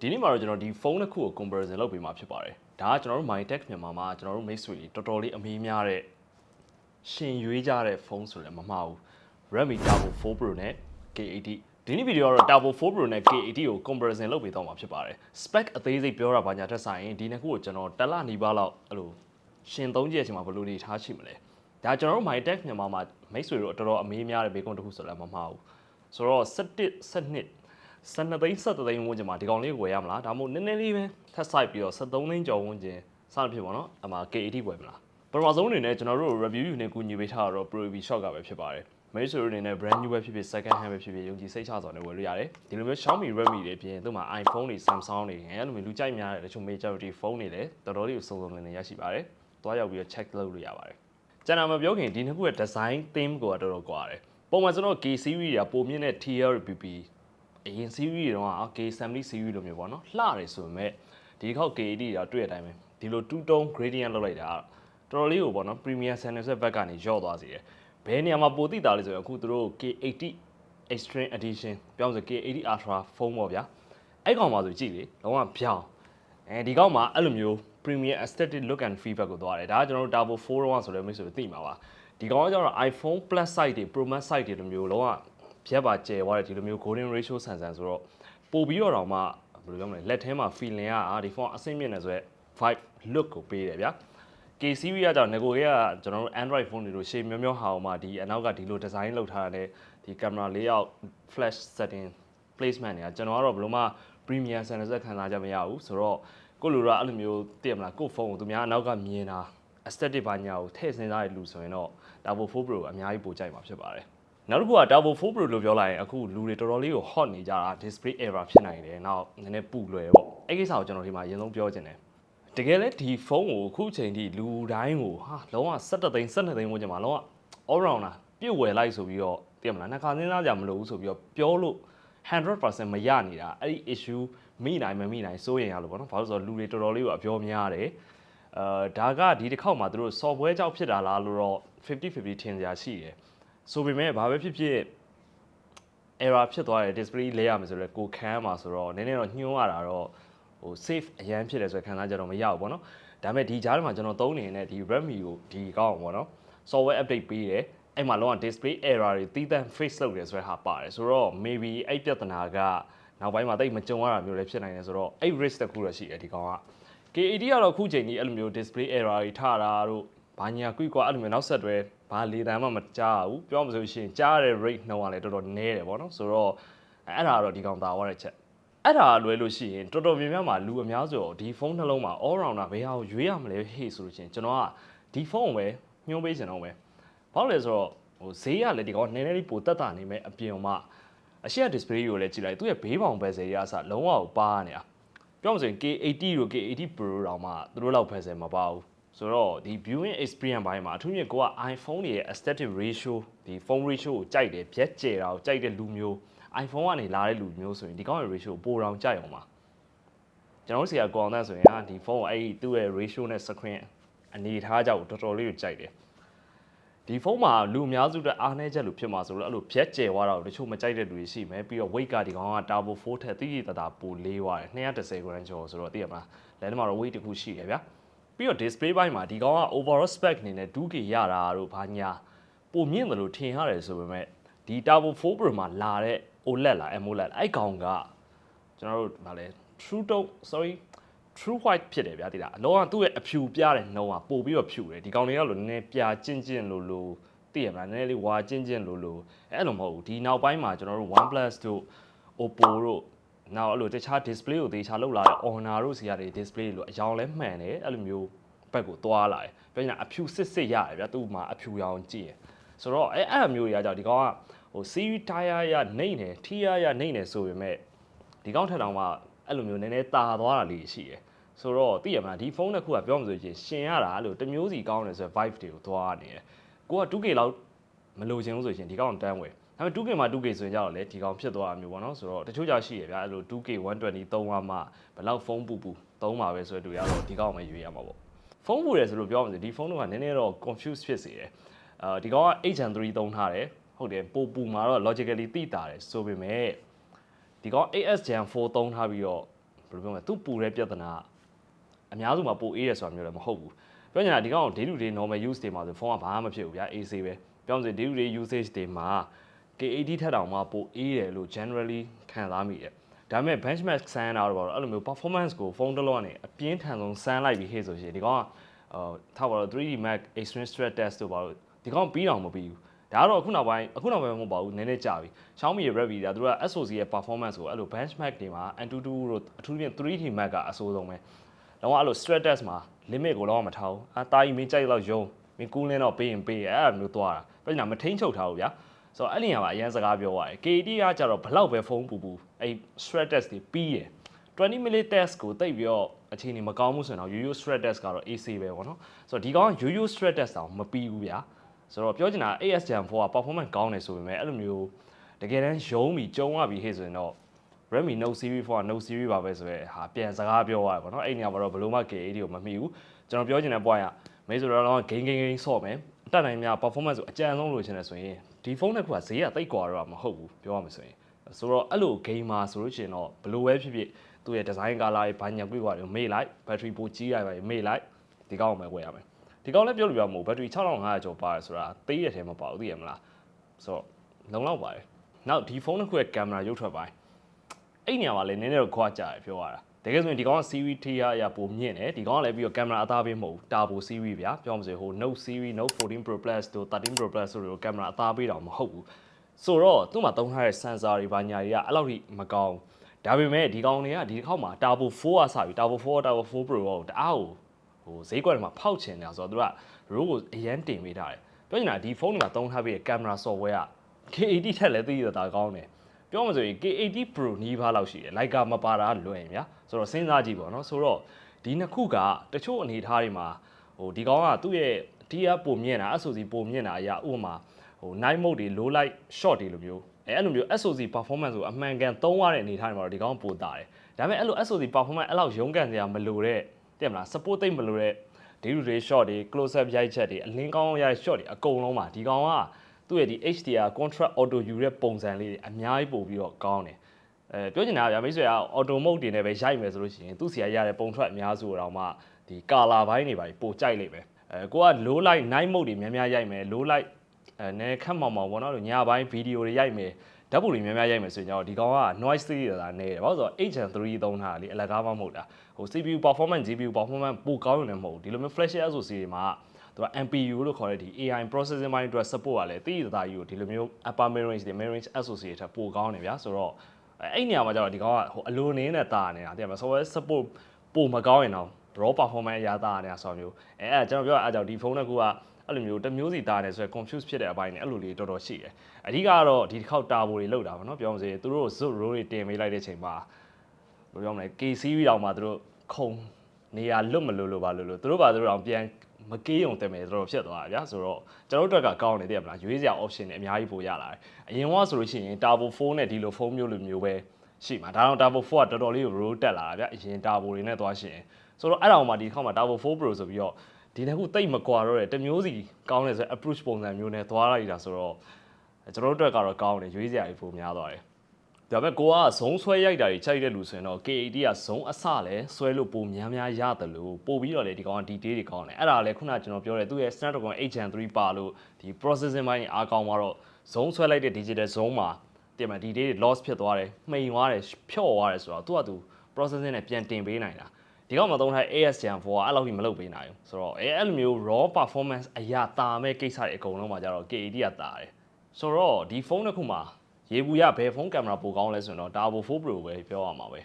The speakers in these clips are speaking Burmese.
ဒီနေ့မှာတော့ကျွန်တော်ဒီဖုန်းတစ်ခုကို comparison လုပ်ပေးမှာဖြစ်ပါတယ်ဒါကကျွန်တော်တို့ MyTech မြန်မာမှာကျွန်တော်တို့ mix တွေတော်တော်လေးအမေးများတဲ့ရှင်ရွေးကြတဲ့ဖုန်းဆိုလည်းမမှားဘူး Redmi Turbo 4 Pro နဲ့ K80 ဒီနေ့ဗီဒီယိုကတော့ Turbo 4 Pro နဲ့ K80 ကို comparison လုပ်ပေးတော့မှာဖြစ်ပါတယ် spec အသေးစိတ်ပြောတာဘာညာတက်ဆိုင်ရင်ဒီနှစ်ခုကိုကျွန်တော်တက်လာနီးပါးလောက်အဲ့လိုရှင်သုံးကြည့်အချိန်မှာဘယ်လိုနေထားရှိမလဲဒါကျွန်တော်တို့ MyTech မြန်မာမှာ mix တွေတော့တော်တော်အမေးများတဲ့ဘေကွန်တစ်ခုဆိုလည်းမမှားဘူးဆိုတော့17 17 12သိန်း17သိန်းဝန်းကျင်မှာဒီကောင်လေးကိုဝယ်ရမလားဒါမှမဟုတ်နည်းနည်းလေးပဲထပ်ဆိုင်ပြီးတော့73သိန်းကျော်ဝန်းကျင်စသဖြင့်ပေါ့နော်အမှ K80 ဝယ်မလားပထမဆုံးအနေနဲ့ကျွန်တော်တို့ review ယူနေကူညီပေးထားတာတော့ Pro EV Shop ကပဲဖြစ်ပါတယ်မိတ်ဆွေတို့အနေနဲ့ brand new ပဲဖြစ်ဖြစ် second hand ပဲဖြစ်ဖြစ်ယုံကြည်စိတ်ချစွာနဲ့ဝယ်လို့ရတယ်ဒီလိုမျိုး Xiaomi Redmi တွေပြင်သူ့မှာ iPhone တွေ Samsung တွေအဲ့လိုမျိုးလူကြိုက်များတဲ့တချို့ majority phone တွေလည်းတော်တော်လေးကိုစုံစုံလင်လင်ရရှိပါတယ်တွားရောက်ပြီးတော့ check လုပ်လို့ရပါတယ်ကျွန်တော်မပြောခင်ဒီနှစ်ခုရဲ့ design theme ကိုတော့တော်တော်ကွာတယ်ပုံမှန်ကျွန်တော် K series ကပုံမြင့်တဲ့ TLPP အရင် series တွေတော့ K70 series လိုမျိုးပေါ့နော်လှတယ်ဆိုပေမဲ့ဒီတစ်ခေါက် K80 တော့တွေ့ရတဲ့အတိုင်းပဲဒီလို2 tone gradient လောက်လိုက်တာတော်တော်လေးကိုပေါ့နော် premium sensor ဘက်ကနေရော့သွားစေတယ်ဘယ်နေရာမှာပိုသိတာလဲဆိုရင်အခုသူတို့ K80 extreme edition ပြောင်းဆို K80 ultra ဖုန်းပေါ့ဗျာအဲ့ကောင်ပါဆိုကြည့်လေလုံးဝပြောင်းအဲဒီကောင်မှာအဲ့လိုမျိုး premium aesthetic look and feel ဘက်ကိုသွားတယ်ဒါကကျွန်တော်တို့ Turbo 4တော့ဆိုလည်းမိတ်ဆွေတို့သိမှာပါဒီကောင်ကကျတော့ iPhone Plus site တွေ Pro Max site တွေလိုမျိုးလုံးဝ ဖြတ်ပါကျဲသွားတယ်ဒီလိုမျိုး golden ratio ဆန်ဆန်ဆိုတော့ပို့ပြီးတော့တော့မှဘယ်လိုပြောမလဲလက်ထဲမှာ feeling ကအာဒီဖုန်းအဆင့်မြင့်နေဆိုရက် vibe look ကိုပေးတယ်ဗျာ K series ကကြောင့်ငကိုလေးကကျွန်တော်တို့ Android phone တွေလိုရှေ့မျိုးမျိုးဟာအောင်မှဒီအနောက်ကဒီလို design လုပ်ထားတဲ့ဒီ camera layout flash setting placement တွေကကျွန်တော်ကတော့ဘယ်လိုမှ premium sensor ခံစားချက်မရဘူးဆိုတော့ကိုလူတော့အဲ့လိုမျိုးသိရမလားကိုဖုန်းကိုသူများအနောက်ကမြင်တာ aesthetic ဘာညာကိုထည့်စဉ်းစားရလူဆိုရင်တော့ Turbo 4 Pro အများကြီးပိုကြိုက်မှာဖြစ်ပါတယ် နောက်တစ်ခုက Turbo 4 Pro လို့ပြောလိုက်ရင်အခုလူတွေတော်တော်လေးကို hot နေကြတာ display error ဖြစ်နိုင်တယ်နောက်နည်းနည်းပူလွယ်ပေါ့အဲ့ကိစ္စကိုကျွန်တော်ဒီမှာအရင်ဆုံးပြောချင်တယ်တကယ်လဲဒီဖုန်းကိုအခုချိန်ထိလူတိုင်းကိုဟာလုံးဝ17သိန်း17သိန်းဝန်းကျင်မှာလုံးဝ all rounder ပြည့်ဝယ်လိုက်ဆိုပြီးတော့သိရမလားနှစ်ခါစဉ်းစားကြမလို့ဘူးဆိုပြီးတော့ပြောလို့100%မရနေတာအဲ့ဒီ issue မိနိုင်မမိနိုင်စိုးရင်ရလို့ပေါ့နော်ဘာလို့လဲဆိုတော့လူတွေတော်တော်လေးကိုအပြောများတယ်အာဒါကဒီတစ်ခေါက်မှာသူတို့ software ကြောင့်ဖြစ်တာလားလို့တော့50 50ထင်ကြရှိတယ် ဆိုပေမဲ့ဘာပဲဖြစ်ဖြစ် error ဖြစ်သွားတယ် display လဲရမယ်ဆိုတော့ကိုခမ်းမှာဆိုတော့နည်းနည်းတော့ညှိုးရတာတော့ဟို safe အရန်ဖြစ်တယ်ဆိုတဲ့ခံစားချက်တော့မရဘူးပေါ့နော်ဒါပေမဲ့ဒီကြားထဲမှာကျွန်တော်သုံးနေတဲ့ဒီ Redmi ကိုဒီကောင်းပေါ့နော် software update ပေးတယ်အဲ့မှာလုံးဝ display error တွေတီးတန့် face လုပ်တယ်ဆိုတဲ့ဟာပါတယ်ဆိုတော့ maybe အဲ့ပြဿနာကနောက်ပိုင်းမှာတိတ်မကြုံရတာမျိုးလည်းဖြစ်နိုင်တယ်ဆိုတော့အဲ့ risk တစ်ခုတော့ရှိတယ်ဒီကောင်က K80 ကတော့အခုချိန်ကြီးအဲ့လိုမျိုး display error တွေထတာတို့ ဘာညာကွိကွာအဲ့လိုမျိုးနောက်ဆက်တွဲဘာလေတံမှမကြားဘူးပြောမှဆိုလို့ရှိရင်ကြားရတဲ့ rate နှုန်းကလည်းတော်တော်နည်းတယ်ပေါ့နော်ဆိုတော့အဲ့ဒါကတော့ဒီကောင်တာသွားတဲ့ချက်အဲ့ဒါလွဲလို့ရှိရင်တော်တော်များများမှာလူအများစုဒီဖုန်းနှလုံးမှာ all rounder ဘယ်ဟာကိုရွေးရမလဲဟေ့ဆိုလို့ရှိရင်ကျွန်တော်ကဒီဖုန်းကိုပဲညှိုးပေးချင်တော့ပဲဘာလို့လဲဆိုတော့ဟိုဈေးကလည်းဒီကောင်နည်းနည်းလေးပိုတက်တာနေမဲ့အပြင်မှာအရှိရ display ကိုလည်းကြည့်လိုက်သူ့ရဲ့ဘေးပေါင်ပဲစေရအစလုံးဝကိုပါနေတာပြောမှဆိုရင် K80 တို့ K80 Pro တောင်မှသူတို့လောက်ဖက်စဲမပါဘူး ဆိုတော့ဒီ viewing experience ဘိုင်းမှာအထူးသဖြင့်ကိုက iPhone တွေရဲ့ aesthetic ratio ဒီ phone ratio ကိုကြိုက်တယ်ဖြတ်ကျဲတာကိုကြိုက်တဲ့လူမျိုး iPhone ကနေလာတဲ့လူမျိုးဆိုရင်ဒီကောင်းရဲ့ ratio ကိုပိုတောင်ကြိုက်အောင်ပါကျွန်တော်တို့ဆီကကိုအောင်တဲ့ဆိုရင်ဟာဒီဖုန်းကိုအဲ့ဒီသူ့ရဲ့ ratio နဲ့ screen အနေထားကြောက်တော်တော်လေးကိုကြိုက်တယ်ဒီဖုန်းမှာလူအများစုအတွက်အားနည်းချက်လို့ဖြစ်မှာဆိုတော့အဲ့လိုဖြတ်ကျဲသွားတာကိုတချို့မကြိုက်တဲ့လူတွေရှိမယ်ပြီးတော့ weight ကဒီကောင်က Turbo 4ထက်တိတိတသာပိုလေးသွားတယ်230 gram ကျော်ဆိုတော့သိရမလားလဲထဲမှာတော့ weight တစ်ခုရှိတယ်ဗျာ ပြီးတော့ display ဘိုင်းမှာဒီကောင်က overall spec အနေနဲ့ 2K ရတာတို့ဘာညာပိုမြင့်တယ်လို့ထင်ရတယ်ဆိုပေမဲ့ဒီ Turbo 4 Pro မှာလာတဲ့ OLED လား AMOLED အဲ့ကောင်ကကျွန်တော်တို့ဗာလဲ True Tone sorry true white ဖြစ်တယ်ဗျာတိလားအလောကသူ့ရဲ့အဖြူပြတဲ့နှုံးကပို့ပြီးတော့ဖြူတယ်ဒီကောင်တွေကလို့နည်းနည်းပြကျင့်ကျင့်လို့လို့သိရမလားနည်းနည်းလေးဝါကျင့်ကျင့်လို့လို့အဲ့လိုမဟုတ်ဘူးဒီနောက်ပိုင်းမှာကျွန်တော်တို့ OnePlus တို့ Oppo တို့ နောက်အဲ့လိုတခြား display ကိုသေချာလောက်လာတဲ့ Honor တို့စီရတဲ့ display လို့အယောင်လဲမှန်တယ်အဲ့လိုမျိုးဘက်ကိုသွားလာတယ်ပြောရင်အဖြူစစ်စစ်ရတယ်ဗျာသူ့မှာအဖြူရောင်ကြည့်ရဆိုတော့အဲ့အဲ့လိုမျိုးတွေကကြောင့်ဒီကောင်ကဟို series tire ရနှိမ့်တယ် tire ရနှိမ့်တယ်ဆိုပေမဲ့ဒီကောင်ထက်တောင်မှအဲ့လိုမျိုးနည်းနည်းတာသွားတာလေးရှိတယ်ဆိုတော့သိရမလားဒီဖုန်းတစ်ခုကပြောမှဆိုရင်ရှင်ရတာအဲ့လိုတစ်မျိုးစီကောင်းတယ်ဆိုတော့ vibe တွေကိုသွားနေတယ်ကိုက 2K လောက်မလိုချင်ဘူးဆိုရင်ဒီကောင်တန်းဝယ် ဒါပေမဲ့ 2K မှာ 2K ဆိုရင်ကြတော့လေဒီကောင်ဖြစ်သွားတာမျိုးပေါ့နော်ဆိုတော့တချို့ကြောင့်ရှိရဗျာအဲ့လို 2K 120သုံးပါမှဘယ်လောက်ဖုန်းပူပူသုံးပါပဲဆိုတော့တူရတော့ဒီကောင်ပဲရွေးရမှာပေါ့ဖုန်းပူတယ်ဆိုလို့ပြောမှဆိုဒီဖုန်းတော့ကနည်းနည်းတော့ confuse ဖြစ်စေတယ်အာဒီကောင်က8 Gen 3သုံးထားတယ်ဟုတ်တယ်ပိုပူမှာတော့ logically သိတာတယ်ဆိုပေမဲ့ဒီကောင် AS Gen 4သုံးထားပြီးတော့ဘယ်လိုပြောမလဲသူပူတဲ့ပြဿနာအများစုမှာပိုအေးရဆိုတာမျိုးလည်းမဟုတ်ဘူးပြောချင်တာဒီကောင် day to day normal use တွေမှာဆိုဖုန်းကဘာမှမဖြစ်ဘူးဗျာ AC ပဲပြောမစ day to day usage တွေမှာ K80 ထက်တောင်မှပိုအေးတယ်လို့ generally ခံစားမိတယ်ဒါပေမဲ့ benchmark ဆန်းတာတော့ဘာလို့အဲ့လိုမျိုး performance ကိုဖုန်းတစ်လုံးကနေအပြင်းထန်ဆုံးဆန်းလိုက်ပြီးဟေ့ဆိုရှင်ဒီကောင်ကအာထားပါတော့ 3D Max Extreme Stress Test တို့ဘာလို့ဒီကောင်ပြီးတော့မပြီးဘူးဒါကတော့အခုနောက်ပိုင်းအခုနောက်ပိုင်းမဟုတ်ပါဘူးနည်းနည်းကြာပြီ Xiaomi ရဲ့ Redmi ဒါသူတို့က SoC ရဲ့ performance ကိုအဲ့လို benchmark တွေမှာ Antutu တို့အထူးသဖြင့် 3D Max ကအဆိုးဆုံးပဲတော့အဲ့လို stress test မှာ limit ကိုတော့မထားဘူးအတားကြီးမင်းကြိုက်တော့ယုံမင်းကူးလင်းတော့ပေးရင်ပေးရအဲ့လိုမျိုးသွားတာပြဿနာမထိန်ချုပ်ထားဘူးဗျာ ဆိုတော့အဲ့ဒီနေရာမှာအရင်စကားပြောရတယ် KD ကကြတော့ဘလောက်ပဲဖုန်းပူပူအဲ့ stress test တွေပြီးရယ်20 minute test ကိုတိတ်ပြီးတော့အခြေအနေမကောင်းမှုဆိုရင်တော့ yo-yo stress test ကတော့ AC ပဲပေါ့နော်ဆိုတော့ဒီကောင်က yo-yo stress test တောင်မပြီးဘူးဗျာဆိုတော့ပြောချင်တာ AS Gen 4က performance ကောင်းတယ်ဆိုပေမဲ့အဲ့လိုမျိုးတကယ်တမ်းယုံပြီးကျုံရပြီးဟဲ့ဆိုရင်တော့ Redmi Note Series 4က Note Series ပါပဲဆိုရဲဟာပြန်စကားပြောရတယ်ပေါ့နော်အဲ့ဒီနေရာမှာတော့ဘယ်လိုမှ K80 ကိုမမီဘူးကျွန်တော်ပြောချင်တဲ့ point ကမေးဆိုတော့တော့ gain gain gain ဆော့မယ် အတက်နိုင်များ performance ကိုအကြံဆုံးလို့ချင်တယ်ဆိုရင်ဒီဖုန်းတစ်ခုကဈေးကတိတ်ကွာတော့မဟုတ်ဘူးပြောရမှာဆိုရင်ဆိုတော့အဲ့လို gamer ဆိုလို့ရှိရင်တော့ဘယ်လိုပဲဖြစ်ဖြစ်သူ့ရဲ့ design color တွေဘာညာကွေ့ကွာတွေမေ့လိုက် battery ပိုကြီးရပါမေ့လိုက်ဒီကောင်းကိုပဲဝယ်ရမယ်ဒီကောင်းလည်းပြောလို့ပြောမဟုတ် battery 6500ကျော်ပါတယ်ဆိုတာသေးရတဲ့ထဲမှာပါဘူးသိရမလားဆိုတော့လုံလောက်ပါတယ်နောက်ဒီဖုန်းတစ်ခုရဲ့ camera ရုပ်ထွက်ပိုင်းအဲ့နေရာမှာလည်းနည်းနည်းတော့ခွာကြရပြောရတာ တကယ်ဆိုရင်ဒီကောင်က series ထေးရအရာပုံမြင့်တယ်ဒီကောင်ကလည်းပြီးတော့ကင်မရာအသားပေးမဟုတ်ဘူး turbo series ဗျာပြောမှဆိုဟို Note series Note 14 Pro Plus တို့13 Pro Plus တို့ကင်မရာအသားပေးတော့မဟုတ်ဘူးဆိုတော့သူ့မှာသုံးထားတဲ့ sensor တွေဘာညာတွေကအဲ့လောက်ထိမကောင်းဒါပေမဲ့ဒီကောင်တွေကဒီတစ်ခေါက်မှာ turbo 4ကစပြီ turbo 4 turbo 4 Pro ကိုတအားကိုဟိုဈေးကွက်တွေမှာဖောက်ချင်တယ်ဆိုတော့သူက row ကိုအရန်တင်ပေးထားတယ်ပြောချင်တာဒီဖုန်းတွေမှာသုံးထားပြီးတဲ့ကင်မရာ software က K80 ထက်လည်းသိရတာကောင်းတယ်ပြောမှဆိုရင် K80 Pro နီးပါးလောက်ရှိတယ်။ Leica မပါတာလွယ်ရင်ဗျာ။ ဆိုတော့စဉ်းစားကြည့်ပေါ့နော်။ဆိုတော့ဒီနှစ်ခုကတချို့အနေအထားတွေမှာဟိုဒီကောင်ကသူ့ရဲ့ TR ပုံမြင့်တာ SOC ပုံမြင့်တာအရာဥပမာဟို night mode တွေ low light shot တွေလိုမျိုးအဲအဲ့လိုမျိုး SOC performance ကိုအမှန်ကန်သုံးရတဲ့အနေအထားတွေမှာတော့ဒီကောင်ပိုတာတယ်။ဒါပေမဲ့အဲ့လို SOC performance အဲ့လောက်ရုန်းကန်စရာမလိုတဲ့တဲ့မလား support သိမ့်မလိုတဲ့ day to day shot တွေ close up ရိုက်ချက်တွေအလင်းကောင်းရတဲ့ shot တွေအကုန်လုံးမှာဒီကောင်ကသူ့ရဲ့ဒီ HDR contrast auto ယူတဲ့ပုံစံလေးတွေအများကြီးပို့ပြီးတော့ကောင်းတယ် အဲပြောချင်တာကဗျာမိတ်ဆွေက auto mode တွေနဲ့ပဲရိုက်မယ်ဆိုလို့ရှိရင်သူ့စီကရတဲ့ပုံထွက်အများစုတော့မှဒီ color ဘိုင်းတွေပါပိုကြိုက်လိမ့်မယ်အဲကိုက low light night mode တွေများများရိုက်မယ် low light အဲနည်းခက်မောင်မောင်ပေါ့နော်ညပိုင်းဗီဒီယိုတွေရိုက်မယ်ဓာတ်ပုံတွေများများရိုက်မယ်ဆိုရင်တော့ဒီကောင်က noise တွေတာနေတယ်ဘာလို့ဆိုတော့ HN3 သုံးတာလေအလကားမှမဟုတ်တာဟို CPU performance GPU performance ပိုကောင်းရင်လည်းမဟုတ်ဘူးဒီလိုမျိုး flash SoC တွေမှာသူက MPU လို့ခေါ်တဲ့ဒီ AI processing ဘိုင်းအတွက် support ကလည်းတိတိတသားကြီးကိုဒီလိုမျိုး upper mid range တွေ mid range SoC တွေထက်ပိုကောင်းနေဗျာဆိုတော့ အဲ့နေရာမှာကျတော့ဒီကောင်ကဟိုအလွန်နင်းနဲ့တာနေတာတကယ်မ software support ပိုမကောင်းရင်တော့ raw performance အရာတာနေတာဆိုမျိုးအဲအဲ့ကျွန်တော်ပြောတာအဲ့ကြောင့်ဒီဖုန်းတစ်ခုကအဲ့လိုမျိုးတစ်မျိုးစီတာတယ်ဆိုရယ် confuse ဖြစ်တဲ့အပိုင်းနဲ့အဲ့လိုလေးတော်တော်ရှိတယ်အဓိကကတော့ဒီတစ်ခေါက်တာဘိုတွေလောက်တာပေါ့နော်ပြောမစေသူတို့ zoom row တွေတင်ပေးလိုက်တဲ့ချိန်မှာဘယ်လိုပြောမလဲ KCV တောင်မှသူတို့ခုံနေရာလွတ်မလို့လို့ပါလို့လို့သူတို့ပါသူတို့အောင်ပြန် မကေးုံတင်မယ်တော်တော်ဖြစ်သွားတာဗျာဆိုတော့ကျွန်တော်တို့အတွက်ကကောင်းနေတယ်မလားရွေးစရာ option တွေအများကြီးပို့ရလာတယ်အရင်ကဆိုလို့ရှိရင် Turbo 4နဲ့ဒီလိုဖုန်းမျိုးလိုမျိုးပဲရှိမှာဒါတော့ Turbo 4ကတော်တော်လေးကို roll တက်လာတာဗျာအရင် Turbo တွေနဲ့သွားရှင်ဆိုတော့အဲ့ဒါမှဒီခေါက်မှာ Turbo 4 Pro ဆိုပြီးတော့ဒီနှစ်ခုတိတ်မကွာတော့တဲ့တမျိုးစီကောင်းတယ်ဆို approach ပုံစံမျိုးနဲ့သွားလိုက်တာဆိုတော့ကျွန်တော်တို့အတွက်ကတော့ကောင်းတယ်ရွေးစရာကြီးပိုများသွားတယ် ဒါပေမဲ့ကိုကဇုံဆွဲရိုက်တာကြီးချိန်တဲ့လူဆိုရင်တော့ K80 ကဇုံအစလဲဆွဲလို့ပုံများများရတယ်လို့ပို့ပြီးတော့လေဒီကောင်က detail တွေကောင်းတယ်အဲ့ဒါလည်းခုနကကျွန်တော်ပြောတဲ့သူ့ရဲ့ Snapdragon 8 Gen 3ပါလို့ဒီ processing ဘိုင်းအားကောင်းသွားတော့ဇုံဆွဲလိုက်တဲ့ digital zone မှာတင်မှာ detail တွေ loss ဖြစ်သွားတယ်မှိန်သွားတယ်ဖြော့သွားတယ်ဆိုတော့သူကသူ processing နဲ့ပြန်တင်ပေးနိုင်တာဒီကောင်မှာသုံးထား AS Gen 4ကအဲ့လောက်ကြီးမလုပ်ပေးနိုင်ဘူးဆိုတော့အဲအဲ့လိုမျိုး raw performance အရာတာမဲ့ကိစ္စတွေအကုန်လုံးမှာကြတော့ K80 ကတာတယ်ဆိုတော့ဒီဖုန်းတစ်ခုမှာ ရေဘူးရဘယ်ဖုန်းကင်မရာပိုကောင်းလဲဆိုရင်တော့ Turbo 4 Pro ပဲပြောရမှာပဲ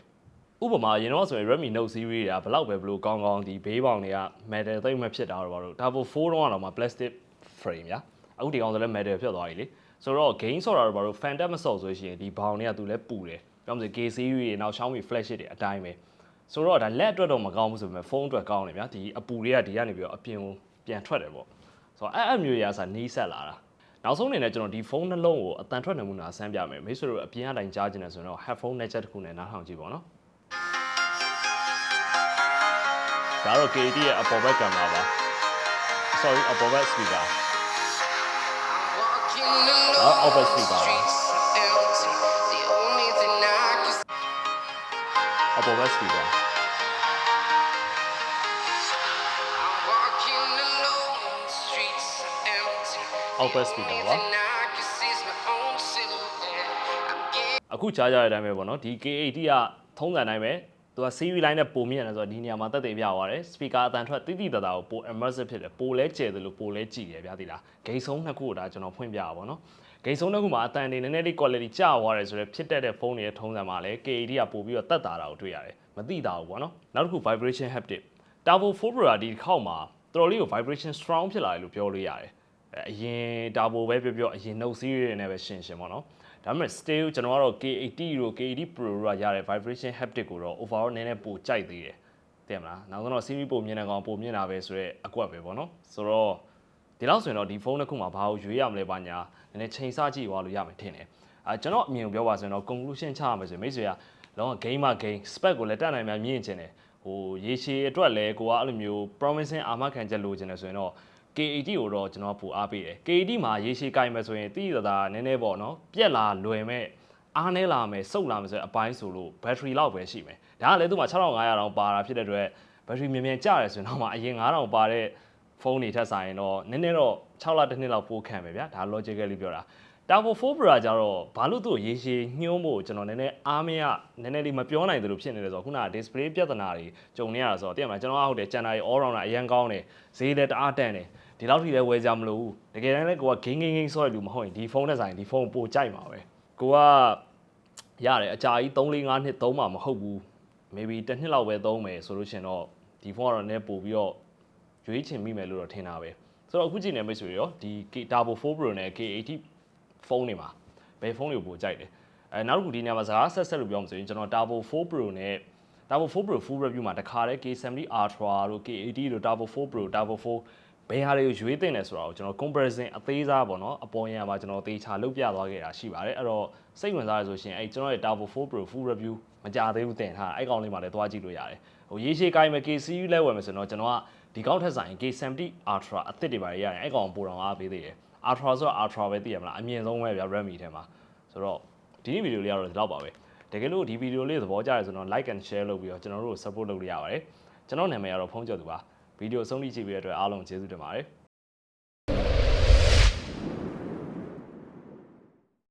ဥပမာရင်တော့ဆိုရင် Redmi Note series တွေကဘလောက်ပဲဘလို့ကောင်းကောင်းဒီဘေးပေါင်တွေက metal သိမ့်မဖြစ်တာတော့ဘာလို့ Turbo 4တော့ကတော့မှ plastic frame ညာအခုဒီကောင်ဆိုလည်း metal ဖြစ်သွားပြီလေဆိုတော့ gain ဆော့တာတော့ဘာလို့ Phantom မဆော့ဆိုရှင်ဒီဘောင်တွေကသူလည်းပူတယ်ပြောမှဆို K series တွေနောက် Xiaomi flagship တွေအတိုင်းပဲဆိုတော့ဒါလက်အတွက်တော့မကောင်းဘူးဆိုပေမဲ့ဖုန်းအတွက်ကောင်းတယ်ဗျာဒီအပူတွေကဒီကနေပြီးတော့အပြင်ကိုပြန်ထွက်တယ်ပေါ့ဆိုတော့အဲ့အဲ့မျိုးရအစားနီးဆက်လာတာ နောက်ဆုံးအနေနဲ့ကျွန်တော်ဒီဖုန်းနှလုံးကိုအတန်ထွက်နေမှုနာဆန်းပြမယ်မိတ်ဆွေတို့အပြင်အတိုင်းကြားကျင်တယ်ဆိုတော့ headphone net jack တစ်ခုနဲ့နားထောင်ကြည့်ပါနော်ဒါတော့ KD ရဲ့အပေါ်ဘက်ကင်မရာပါ sorry အပေါ်ဘက် speaker အော် opposite ပါအအပေါ်ဘက် speaker silhouette. I'm getting အခုကြားကြတဲ့အတိုင်းပဲပေါ့နော်ဒီ K80 ကထုံးစံတိုင်းပဲသူက CV line နဲ့ပုံမြင်တယ်ဆိုတော့ဒီနေရာမှာတက်သေးပြသွားတယ် speaker အတန်ထွက်တိတိတသားကိုပို immersive ဖြစ်တယ်ပိုလဲကျယ်တယ်လို့ပိုလဲကြည်တယ်ဗျာဒီလားဂိမ်းဆုံးနှစ်ခုကိုဒါကျွန်တော်ဖွင့်ပြပါပေါ့နော်ဂိမ်းဆုံးနှစ်ခုမှာအတန်တွေနည်းနည်းလေး quality ကျသွားတယ်ဆိုတော့ဖြစ်တတ်တဲ့ဖုန်းတွေရဲ့ထုံးစံမှာလည်း K80 ကပို့ပြီးတော့တက်တာတာကိုတွေ့ရတယ်မသိတာဘူးပေါ့နော်နောက်တစ်ခု vibration haptic Turbo 4 Pro ကဒီတစ်ခေါက်မှာတော်တော်လေးကို vibration strong ဖြစ်လာတယ်လို့ပြောလို့ရတယ် အဲအရင် Turbo ပဲပြောပြောအရင် Note series တွေနဲ့ပဲရှင်းရှင်းပေါ့နော်ဒါပေမဲ့ still ကျွန်တော်ကတော့ K80 တို့ K80 Pro တို့ကရတဲ့ vibration haptic ကိုတော့ overall နည်းနည်းပိုကြိုက်သေးတယ်သိရမလားနောက်ဆုံးတော့ series ပိုမြင်တဲ့ကောင်ပိုမြင်တာပဲဆိုတော့အကွက်ပဲပေါ့နော်ဆိုတော့ဒီလောက်ဆိုရင်တော့ဒီဖုန်းတစ်ခုမှာဘာကိုရွေးရမလဲပါညာနည်းနည်းချိန်ဆကြည့်သွားလို့ရမယ်ထင်တယ်အဲကျွန်တော်အမြင်ကိုပြောပါဆိုရင်တော့ conclusion ချရမယ်ဆိုရင်မိတ်ဆွေကလောက game မှာ game spec ကိုလည်းတက်နိုင်မှမြင်ချင်တယ်ဟိုရေရှည်အတွက်လည်းကိုကအဲ့လိုမျိုး promising အာမခံချက်လိုချင်တယ်ဆိုရင်တော့ K80 ကိုတော့ကျွန်တော်ပူအားပေးတယ် K80 မှာရေရှည်ကိုင်မယ်ဆိုရင်တိတိတသားနည်းနည်းပေါ့နော်ပြက်လာလွယ်မဲ့အားနဲလာမယ်စုပ်လာမယ်ဆိုရင်အပိုင်းဆိုလို့ battery လောက်ပဲရှိမယ်ဒါကလည်းသူ့မှာ6500တောင်ပါတာဖြစ်တဲ့အတွက် battery မြန်မြန်ကျတယ်ဆိုရင်တော့မှအရင်9000ပါတဲ့ဖုန်းတွေထက်ဆိုင်ရင်တော့နည်းနည်းတော့6လတစ်နှစ်လောက်ပိုးခံပဲဗျာဒါ logically ပြောတာ Turbo 4 Pro ကြတော့ဘာလို့သူ့ကိုရေရှည်ညှိုးဖို့ကျွန်တော်နည်းနည်းအားမရနည်းနည်းလေးမပြောနိုင်သလိုဖြစ်နေတယ်ဆိုတော့ခုနက display ပြဿနာတွေကြုံနေရတာဆိုတော့သိရမလားကျွန်တော်ကဟုတ်တယ်ကျန်တာတွေ all round အရန်ကောင်းတယ်ဈေးလည်းတအားတန်တယ် ဒီလောက်ထိလည်းဝယ်ကြမလို့ဘူးတကယ်တမ်းလည်းကိုက game game game ဆော့ရလူမဟုတ်ရင်ဒီဖုန်းနဲ့ဆိုင်ဒီဖုန်းကိုပိုကြိုက်မှာပဲကိုကရတယ်အကြာကြီး3 4 5နှစ်သုံးမှာမဟုတ်ဘူး maybe တစ်နှစ်လောက်ပဲသုံးမယ်ဆိုလို့ရှရင်တော့ဒီဖုန်းကတော့နည်းပို့ပြီးတော့ရွေးချင်မိမယ်လို့တော့ထင်တာပဲဆိုတော့အခုကြည့်နေမိတ်ဆွေရောဒီ K- Turbo 4 Pro နဲ့ K80 ဖုန်းတွေမှာဘယ်ဖုန်းတွေကိုပိုကြိုက်တယ်အဲနောက်တစ်ခုဒီနေရာမှာစကားဆက်ဆက်လို့ပြောမှဆိုရင်ကျွန်တော် Turbo 4 Pro နဲ့ Turbo 4 Pro full review မှာတခါတည်း K70 Ultra တို့ K80 တို့ Turbo 4 Pro Turbo 4 ဘယ်ဟာတွေကိုရွေးတင်တယ်ဆိုတာကိုကျွန်တော် comparison အသေးစားပေါ့နော်အပေါ်ရံမှာကျွန်တော်သေချာလုပ်ပြသွားခဲ့တာရှိပါတယ်အဲ့တော့စိတ်ဝင်စားရဆိုရှင်အဲ့ကျွန်တော်ရဲ့ Turbo 4 Pro full review မကြသေးဘူးတင်ထားအဲ့ကောင်လေးမှာလည်းသွားကြည့်လို့ရတယ်ဟိုရေးရှိကိုင်းမဲ့ KCU လဲဝယ်မယ်ဆိုတော့ကျွန်တော်ကဒီကောက်ထက်ဆိုင် K70 Ultra အသစ်တွေပါရရတယ်အဲ့ကောင်ပိုတော်အားပေးသေးတယ် Ultra ဆိုတော့ Ultra ပဲသိရမလားအမြင့်ဆုံးပဲဗျာ Redmi ထဲမှာဆိုတော့ဒီနေ့ဗီဒီယိုလေးကတော့ဒီလောက်ပါပဲတကယ်လို့ဒီဗီဒီယိုလေးသဘောကျရဆိုတော့ like and share လုပ်ပြီးတော့ကျွန်တော်တို့ကို support လုပ်လို့ရပါတယ်ကျွန်တော်နာမည်ကတော့ဖုန်းကျော်သူပါ ဗီဒီယိုအဆုံးထိကြည့်ပေးတဲ့အတွက်အားလုံးကျေးဇူးတင်ပါတယ်